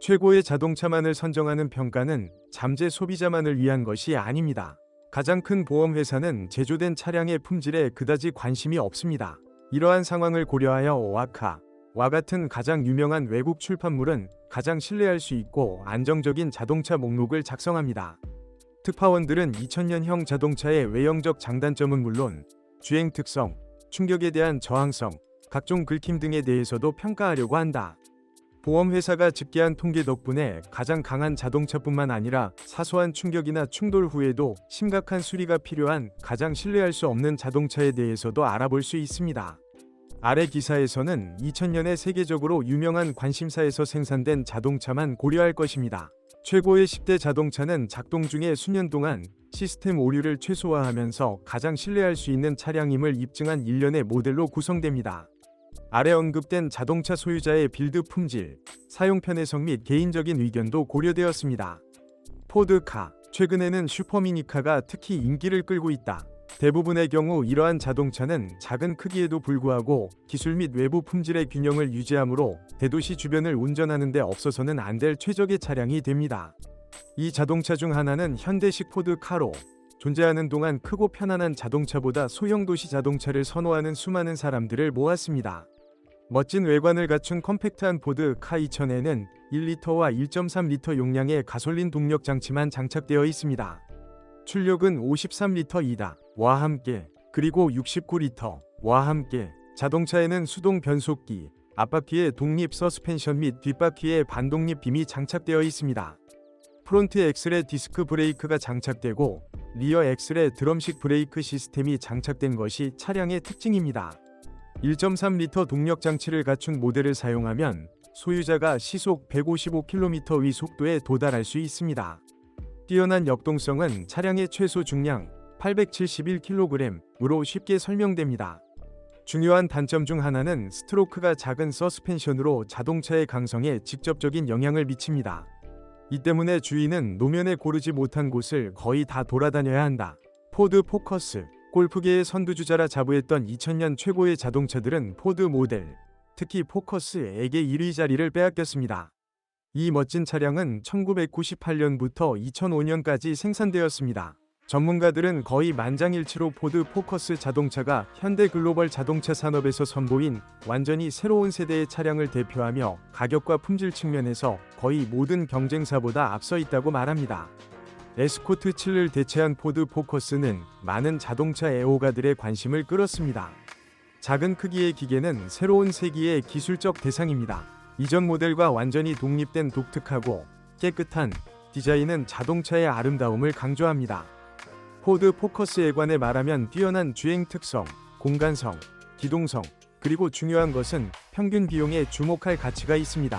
최고의 자동차만을 선정하는 평가는 잠재 소비자만을 위한 것이 아닙니다. 가장 큰 보험회사는 제조된 차량의 품질에 그다지 관심이 없습니다. 이러한 상황을 고려하여 와카, 와 같은 가장 유명한 외국 출판물은 가장 신뢰할 수 있고 안정적인 자동차 목록을 작성합니다. 특파원들은 2000년형 자동차의 외형적 장단점은 물론 주행 특성, 충격에 대한 저항성, 각종 긁힘 등에 대해서도 평가하려고 한다. 보험회사가 집계한 통계 덕분에 가장 강한 자동차뿐만 아니라 사소한 충격이나 충돌 후에도 심각한 수리가 필요한 가장 신뢰할 수 없는 자동차에 대해서도 알아볼 수 있습니다. 아래 기사에서는 2000년에 세계적으로 유명한 관심사에서 생산된 자동차만 고려할 것입니다. 최고의 10대 자동차는 작동 중에 수년 동안 시스템 오류를 최소화하면서 가장 신뢰할 수 있는 차량임을 입증한 일련의 모델로 구성됩니다. 아래 언급된 자동차 소유자의 빌드 품질, 사용 편의성 및 개인적인 의견도 고려되었습니다. 포드카, 최근에는 슈퍼미니카가 특히 인기를 끌고 있다. 대부분의 경우 이러한 자동차는 작은 크기에도 불구하고 기술 및 외부 품질의 균형을 유지하므로 대도시 주변을 운전하는 데 없어서는 안 될 최적의 차량이 됩니다. 이 자동차 중 하나는 현대식 포드 카로. 존재하는 동안 크고 편안한 자동차보다 소형 도시 자동차를 선호하는 수많은 사람들을 모았습니다. 멋진 외관을 갖춘 컴팩트한 포드 카 2000에는 1리터와 1.3리터 용량의 가솔린 동력 장치만 장착되어 있습니다. 출력은 53리터이다. 와 함께 그리고 69리터와 함께 자동차에는 수동 변속기, 앞바퀴에 독립 서스펜션 및 뒷바퀴에 반독립 빔이 장착되어 있습니다. 프론트 엑셀에 디스크 브레이크가 장착되고 리어 엑셀에 드럼식 브레이크 시스템이 장착된 것이 차량의 특징입니다. 1.3리터 동력 장치를 갖춘 모델을 사용하면 소유자가 시속 155km 위 속도에 도달할 수 있습니다. 뛰어난 역동성은 차량의 최소 중량 871kg으로 쉽게 설명됩니다. 중요한 단점 중 하나는 스트로크가 작은 서스펜션으로 자동차의 강성에 직접적인 영향을 미칩니다. 이 때문에 주인은 노면에 고르지 못한 곳을 거의 다 돌아다녀야 한다. 포드 포커스, 골프계의 선두주자라 자부했던 2000년 최고의 자동차들은 포드 모델, 특히 포커스에게 1위 자리를 빼앗겼습니다. 이 멋진 차량은 1998년부터 2005년까지 생산되었습니다. 전문가들은 거의 만장일치로 포드 포커스 자동차가 현대 글로벌 자동차 산업에서 선보인 완전히 새로운 세대의 차량을 대표하며 가격과 품질 측면에서 거의 모든 경쟁사보다 앞서 있다고 말합니다. 에스코트 7을 대체한 포드 포커스는 많은 자동차 애호가들의 관심을 끌었습니다. 작은 크기의 기계는 새로운 세기의 기술적 대상입니다. 이전 모델과 완전히 독립된 독특하고 깨끗한 디자인은 자동차의 아름다움을 강조합니다. 포드 포커스에 관해 말하면 뛰어난 주행 특성, 공간성, 기동성, 그리고 중요한 것은 평균 비용에 주목할 가치가 있습니다.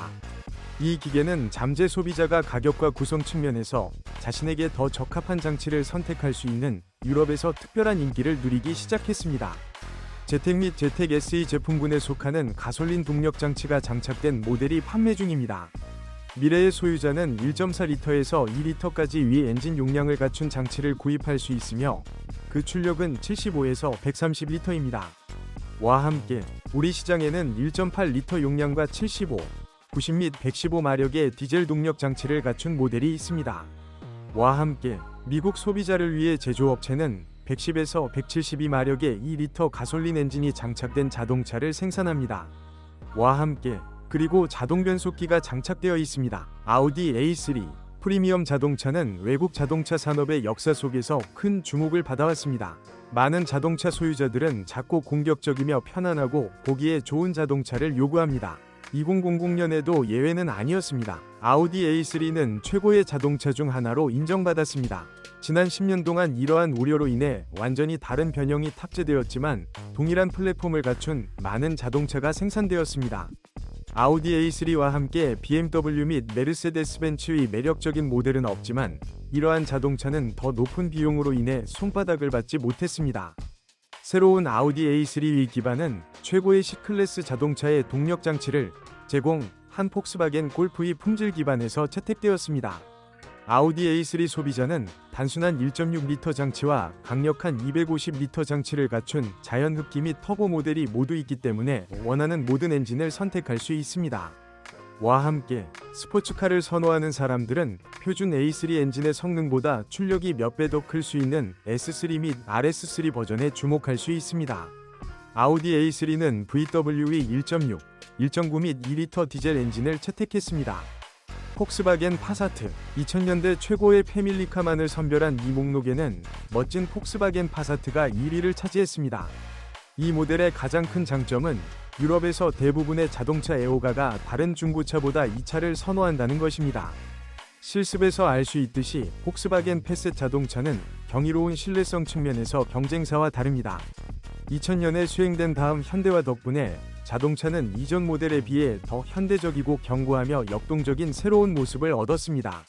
이 기계는 잠재 소비자가 가격과 구성 측면에서 자신에게 더 적합한 장치를 선택할 수 있는 유럽에서 특별한 인기를 누리기 시작했습니다. 재택 및 재택 SE 제품군에 속하는 가솔린 동력 장치가 장착된 모델이 판매 중입니다. 미래의 소유자는 1.4리터에서 2리터까지 위 엔진 용량을 갖춘 장치를 구입할 수 있으며 그 출력은 75에서 130리터입니다. 와 함께 우리 시장에는 1.8리터 용량과 75, 90 및 115마력의 디젤 동력 장치를 갖춘 모델이 있습니다. 와 함께 미국 소비자를 위해 제조업체는 110에서 172마력의 2리터 가솔린 엔진이 장착된 자동차를 생산합니다. 와 함께 그리고 자동 변속기가 장착되어 있습니다. 아우디 A3 프리미엄 자동차는 외국 자동차 산업의 역사 속에서 큰 주목을 받아왔습니다. 많은 자동차 소유자들은 작고 공격적이며 편안하고 보기에 좋은 자동차를 요구합니다. 2000년에도 예외는 아니었습니다. 아우디 A3는 최고의 자동차 중 하나로 인정받았습니다. 지난 10년 동안 이러한 우려로 인해 완전히 다른 변형이 탑재되었지만 동일한 플랫폼을 갖춘 많은 자동차가 생산되었습니다. 아우디 A3와 함께 BMW 및 메르세데스 벤츠의 매력적인 모델은 없지만 이러한 자동차는 더 높은 비용으로 인해 손바닥을 받지 못했습니다. 새로운 아우디 A3의 기반은 최고의 C클래스 자동차의 동력 장치를 제공한 폭스바겐 골프의 품질 기반에서 채택되었습니다. 아우디 A3 소비자는 단순한 1.6리터 장치와 강력한 250리터 장치를 갖춘 자연흡기 및 터보 모델이 모두 있기 때문에 원하는 모든 엔진을 선택할 수 있습니다. 와 함께 스포츠카를 선호하는 사람들은 표준 A3 엔진의 성능보다 출력이 몇 배 더 클 수 있는 S3 및 RS3 버전에 주목할 수 있습니다. 아우디 A3는 VWE 1.6, 1.9 및 2리터 디젤 엔진을 채택했습니다. 폭스바겐 파사트 2000년대 최고의 패밀리카만을 선별한 이 목록에는 멋진 폭스바겐 파사트가 1위를 차지했습니다. 이 모델의 가장 큰 장점은 유럽에서 대부분의 자동차 애호가가 다른 중고차보다 이 차를 선호한다는 것입니다. 실습에서 알 수 있듯이 폭스바겐 패셋 자동차는 경이로운 신뢰성 측면에서 경쟁사와 다릅니다. 2000년에 수행된 다음 현대화 덕분에 자동차는 이전 모델에 비해 더 현대적이고 견고하며 역동적인 새로운 모습을 얻었습니다.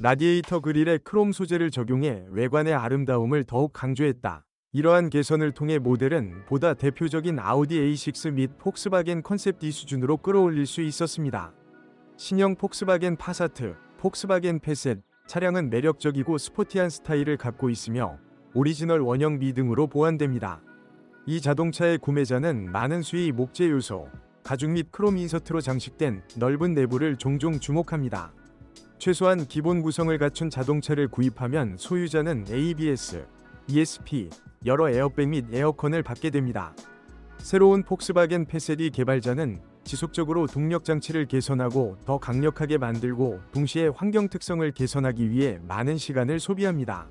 라디에이터 그릴에 크롬 소재를 적용해 외관의 아름다움을 더욱 강조했다. 이러한 개선을 통해 모델은 보다 대표적인 아우디 A6 및 폭스바겐 컨셉 D 수준으로 끌어올릴 수 있었습니다. 신형 폭스바겐 파사트, 폭스바겐 패셋 차량은 매력적이고 스포티한 스타일을 갖고 있으며 오리지널 원형 미 등으로 보완됩니다. 이 자동차의 구매자는 많은 수위 목재 요소, 가죽 및 크롬 인서트로 장식된 넓은 내부를 종종 주목합니다. 최소한 기본 구성을 갖춘 자동차를 구입하면 소유자는 ABS, ESP, 여러 에어백 및 에어컨을 받게 됩니다. 새로운 폭스바겐 패세디 개발자는 지속적으로 동력 장치를 개선하고 더 강력하게 만들고 동시에 환경 특성을 개선하기 위해 많은 시간을 소비합니다.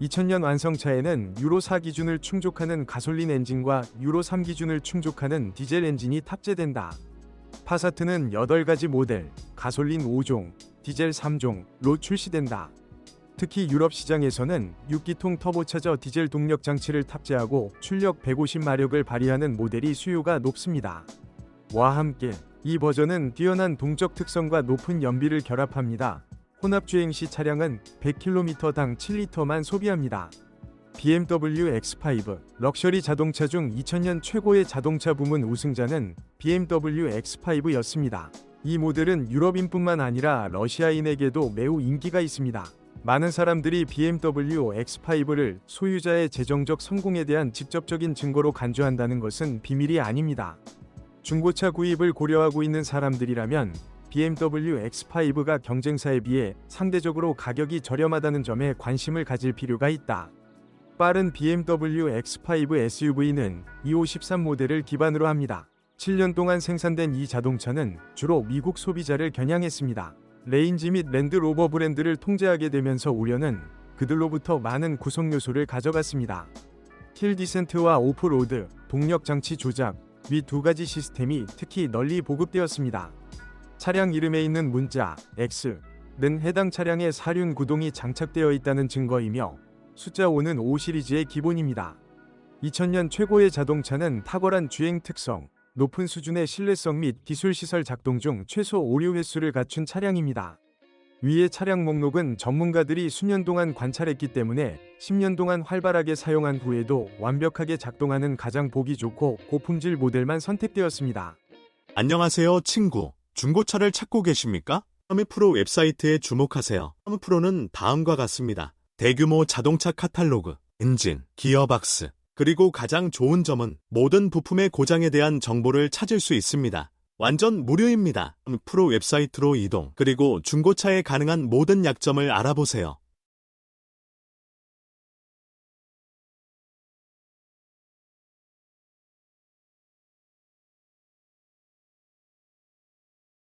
2000년 완성차에는 유로 4 기준을 충족하는 가솔린 엔진과 유로 3 기준을 충족하는 디젤 엔진이 탑재된다. 파사트는 8가지 모델, 가솔린 5종, 디젤 3종로 출시된다. 특히 유럽 시장에서는 6기통 터보차저 디젤 동력 장치를 탑재하고 출력 150마력을 발휘하는 모델이 수요가 높습니다. 와 함께 이 버전은 뛰어난 동적 특성과 높은 연비를 결합합니다. 혼합 주행 시 차량은 100km당 7리터만 소비합니다. BMW X5 럭셔리 자동차 중 2000년 최고의 자동차 부문 우승자는 BMW X5였습니다. 이 모델은 유럽인뿐만 아니라 러시아인에게도 매우 인기가 있습니다. 많은 사람들이 BMW X5를 소유자의 재정적 성공에 대한 직접적인 증거로 간주한다는 것은 비밀이 아닙니다. 중고차 구입을 고려하고 있는 사람들이라면 BMW X5가 경쟁사에 비해 상대적으로 가격이 저렴하다는 점에 관심을 가질 필요가 있다. 빠른 BMW X5 SUV는 2513 모델을 기반으로 합니다. 7년 동안 생산된 이 자동차는 주로 미국 소비자를 겨냥했습니다. 레인지 및 랜드로버 브랜드를 통제하게 되면서 우려는 그들로부터 많은 구성 요소를 가져갔습니다. 힐 디센트와 오프로드, 동력 장치 조작, 위 두 가지 시스템이 특히 널리 보급되었습니다. 차량 이름에 있는 문자 X는 해당 차량의 사륜 구동이 장착되어 있다는 증거이며 숫자 5는 5 시리즈의 기본입니다. 2000년 최고의 자동차는 탁월한 주행 특성, 높은 수준의 신뢰성 및 기술 시설 작동 중 최소 오류 횟수를 갖춘 차량입니다. 위의 차량 목록은 전문가들이 수년 동안 관찰했기 때문에 10년 동안 활발하게 사용한 후에도 완벽하게 작동하는 가장 보기 좋고 고품질 모델만 선택되었습니다. 안녕하세요, 친구. 중고차를 찾고 계십니까? 하무프로 웹사이트에 주목하세요. 하무프로는 다음과 같습니다. 대규모 자동차 카탈로그, 엔진, 기어박스, 그리고 가장 좋은 점은 모든 부품의 고장에 대한 정보를 찾을 수 있습니다. 완전 무료입니다. 프로 웹사이트로 이동, 그리고 중고차에 가능한 모든 약점을 알아보세요.